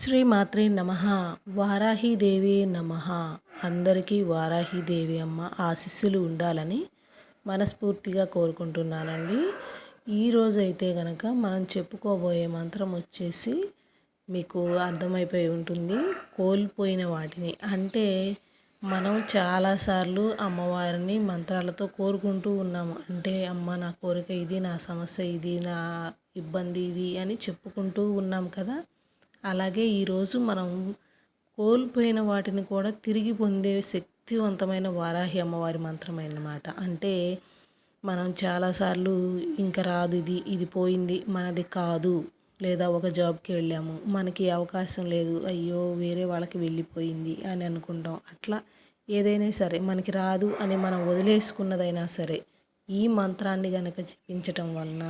శ్రీ మాత్రే నమ. వారాహీదేవి నమ. అందరికీ వారాహిదేవి అమ్మ ఆశీస్సులు ఉండాలని మనస్ఫూర్తిగా కోరుకుంటున్నానండి. ఈరోజు అయితే కనుక మనం చెప్పుకోబోయే మంత్రం వచ్చేసి మీకు అర్థమైపోయి ఉంటుంది. కోల్పోయిన వాటిని. అంటే మనం చాలాసార్లు అమ్మవారిని మంత్రాలతో కోరుకుంటూ ఉన్నాము. అంటే అమ్మ నా కోరిక ఇది నా సమస్య ఇది నా ఇబ్బంది ఇది అని చెప్పుకుంటూ ఉన్నాం కదా. అలాగే ఈరోజు మనం కోల్పోయిన వాటిని కూడా తిరిగి పొందే శక్తివంతమైన వారాహి అమ్మవారి మంత్రం అన్నమాట. అంటే మనం చాలాసార్లు ఇంకా రాదు ఇది ఇది పోయింది మనది కాదు లేదా ఒక జాబ్కి వెళ్ళాము మనకి అవకాశం లేదు అయ్యో వేరే వాళ్ళకి వెళ్ళిపోయింది అని అనుకుంటాం. అట్లా ఏదైనా సరే మనకి రాదు అని మనం వదిలేసుకున్నదైనా సరే ఈ మంత్రాన్ని కనుక చెప్పించటం వలన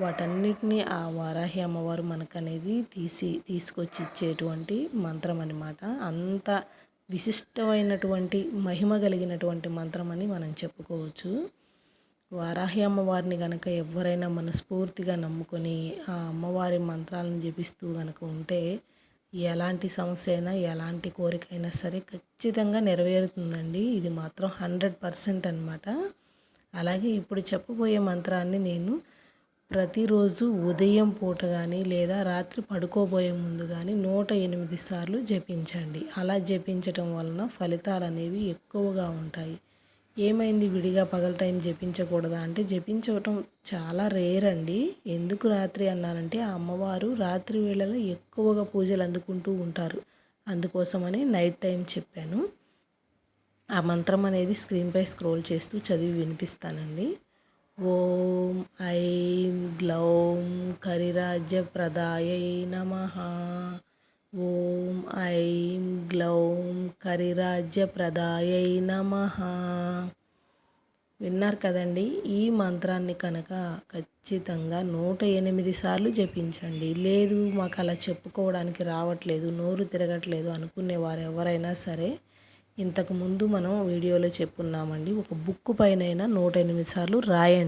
వాటన్నిటిని ఆ వారాహి అమ్మవారు మనకనేది తీసి తీసుకొచ్చి ఇచ్చేటువంటి మంత్రం అనమాట అంత విశిష్టమైనటువంటి మహిమ కలిగినటువంటి మంత్రం అని మనం చెప్పుకోవచ్చు. వారాహి అమ్మవారిని కనుక ఎవరైనా మనస్ఫూర్తిగా నమ్ముకొని ఆ అమ్మవారి మంత్రాలను జపిస్తూ కనుక ఉంటే ఎలాంటి సమస్య అయినా ఎలాంటి కోరిక అయినా సరే ఖచ్చితంగా నెరవేరుతుందండి. ఇది మాత్రం హండ్రెడ్ పర్సెంట్ అనమాట అలాగే ఇప్పుడు చెప్పబోయే మంత్రాన్ని నేను ప్రతిరోజు ఉదయం పూట కానీ లేదా రాత్రి పడుకోబోయే ముందు కానీ నూట ఎనిమిది సార్లు జపించండి. అలా జపించటం వలన ఫలితాలు అనేవి ఎక్కువగా ఉంటాయి. ఏమైంది? విడిగా పగల టైం జపించకూడదా అంటే జపించటం చాలా రేర్ అండి. ఎందుకు రాత్రి అన్నానంటే ఆ అమ్మవారు రాత్రి వేళలో ఎక్కువగా పూజలు అందుకుంటూ ఉంటారు. అందుకోసమని నైట్ టైం చెప్పాను. ఆ మంత్రం అనేది స్క్రీన్పై స్క్రోల్ చేస్తూ చదివి వినిపిస్తానండి. ఓం ఐం గ్లౌం కరిరాజ్యప్రదాయై నమ. ఓం ఐం గ్లౌం కరిరాజ్యప్రదాయై నమ. విన్నారు కదండి ఈ మంత్రాన్ని కనుక ఖచ్చితంగా నూట ఎనిమిది సార్లు జపించండి. లేదు మాకు అలా చెప్పుకోవడానికి రావట్లేదు నోరు తిరగట్లేదు అనుకునేవారు ఎవరైనా సరే ఇంతకుముందు మనం వీడియోలో చెప్పున్నామండి ఒక బుక్ పైన నూట ఎనిమిది సార్లు రాయండి.